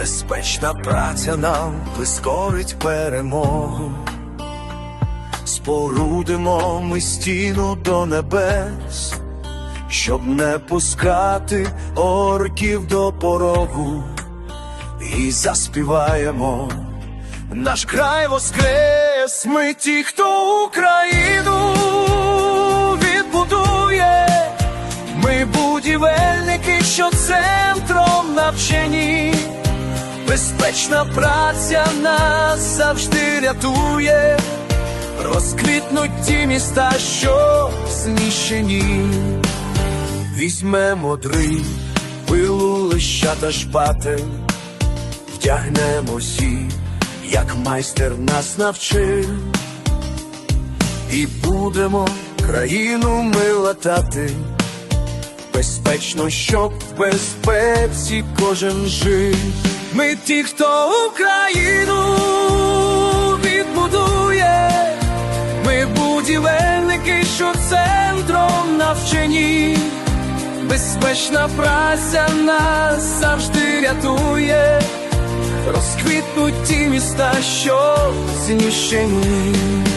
безпечна праця нам прискорить перемогу. Спорудимо ми стіну до небес, щоб не пускати орків до порогу, і заспіваємо наш край воскрес, ми ті, хто Україну відбудує, ми будівельники, що центром навчені, безпечна праця нас завжди рятує, розквітнуть ті міста, що знищені. Візьмемо дрив, пилу, лища та шпатель, вдягнемося, як майстер нас навчив, і будемо країну ми латати, безпечно, щоб в безпеці кожен жив. Ми ті, хто Україну відбудує, ми будівельники, що центром навчені. Безпечна праця нас завжди рятує, розквітнуть ті міста, що знищені.